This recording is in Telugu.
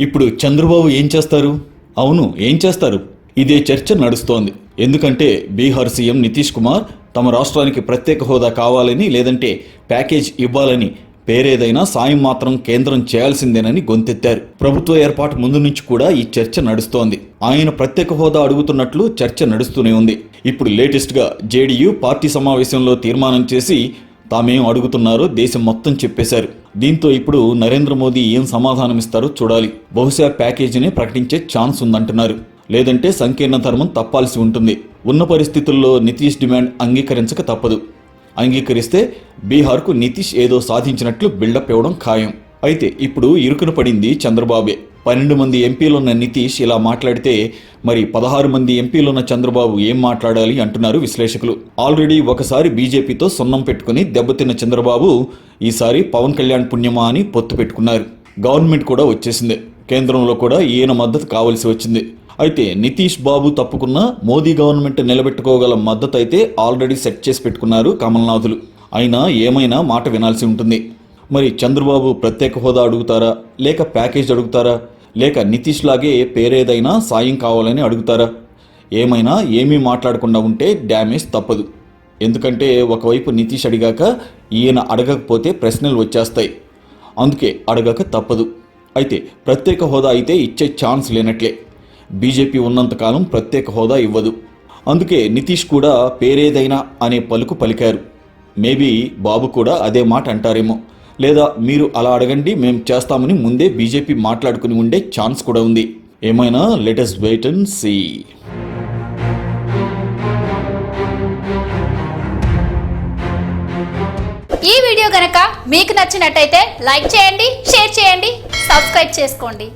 ఇప్పుడు చంద్రబాబు ఏం చేస్తారు? అవును ఏం చేస్తారు? ఇదే చర్చ నడుస్తోంది. ఎందుకంటే బీహార్ సీఎం నితీష్ కుమార్ తమ రాష్ట్రానికి ప్రత్యేక హోదా కావాలని లేదంటే ప్యాకేజ్ ఇవ్వాలని పేరేదైనా సాయం మాత్రం కేంద్రం చేయాల్సిందేనని గొంతెత్తారు. ప్రభుత్వ ఏర్పాటు ముందు నుంచి కూడా ఈ చర్చ నడుస్తోంది. ఆయన ప్రత్యేక హోదా అడుగుతున్నట్లు చర్చ నడుస్తూనే ఉంది. ఇప్పుడు లేటెస్ట్గా జేడీయూ పార్టీ సమావేశంలో తీర్మానం చేసి తామేం అడుగుతున్నారో? దేశం మొత్తం చెప్పేశారు. దీంతో ఇప్పుడు నరేంద్ర మోదీ ఏం సమాధానమిస్తారో చూడాలి. బహుశా ప్యాకేజీని ప్రకటించే ఛాన్స్ ఉందంటున్నారు. లేదంటే సంకీర్ణ ధర్మం తప్పాల్సి ఉంటుంది. ఉన్న పరిస్థితుల్లో నితీష్ డిమాండ్ అంగీకరించక తప్పదు. అంగీకరిస్తే బీహార్కు నితీష్ ఏదో సాధించినట్లు బిల్డప్ ఇవ్వడం ఖాయం. అయితే ఇప్పుడు ఇరుకున పడింది చంద్రబాబే. పన్నెండు మంది ఎంపీలున్న నితీష్ ఇలా మాట్లాడితే మరి పదహారు మంది ఎంపీలున్న చంద్రబాబు ఏం మాట్లాడాలి అంటున్నారు విశ్లేషకులు. ఆల్రెడీ ఒకసారి బీజేపీతో సున్నం పెట్టుకుని దెబ్బతిన్న చంద్రబాబు ఈసారి పవన్ కళ్యాణ్ పుణ్యమా అని పొత్తు పెట్టుకున్నారు. గవర్నమెంట్ కూడా వచ్చేసింది. కేంద్రంలో కూడా ఈయన మద్దతు కావలసి వచ్చింది. అయితే నితీష్ బాబు తప్పుకున్న మోదీ గవర్నమెంట్ నిలబెట్టుకోగల మద్దతు అయితే ఆల్రెడీ సెట్ చేసి పెట్టుకున్నారు కమల్నాథులు. అయినా ఏమైనా మాట వినాల్సి ఉంటుంది. మరి చంద్రబాబు ప్రత్యేక హోదా అడుగుతారా? లేక ప్యాకేజ్ అడుగుతారా? లేక నితీష్ లాగే పేరేదైనా సాయం కావాలని అడుగుతారా? ఏమైనా ఏమీ మాట్లాడకుండా ఉంటే డ్యామేజ్ తప్పదు. ఎందుకంటే ఒకవైపు నితీష్ అడిగాక ఈయన అడగకపోతే ప్రశ్నలు వచ్చేస్తాయి. అందుకే అడగక తప్పదు. అయితే ప్రత్యేక హోదా అయితే ఇచ్చే ఛాన్స్ లేనట్లే. బీజేపీ ఉన్నంతకాలం ప్రత్యేక హోదా ఇవ్వదు. అందుకే నితీష్ కూడా పేరేదైనా అనే పలుకు పలికారు. మేబీ బాబు కూడా అదే మాట అంటారేమో. లేదా మీరు అలా అడగండి మేము చేస్తామని ముందే బీజేపీ మాట్లాడుకుని ఉండే ఛాన్స్ కూడా ఉంది. ఏమైనా? లెటెస్ట్ వెయిట్ అండ్ సీ ఈ వీడియో గనక మీకు నచ్చినట్టయితే లైక్ చేయండి షేర్ చేయండి సబ్స్క్రైబ్ చేసుకోండి.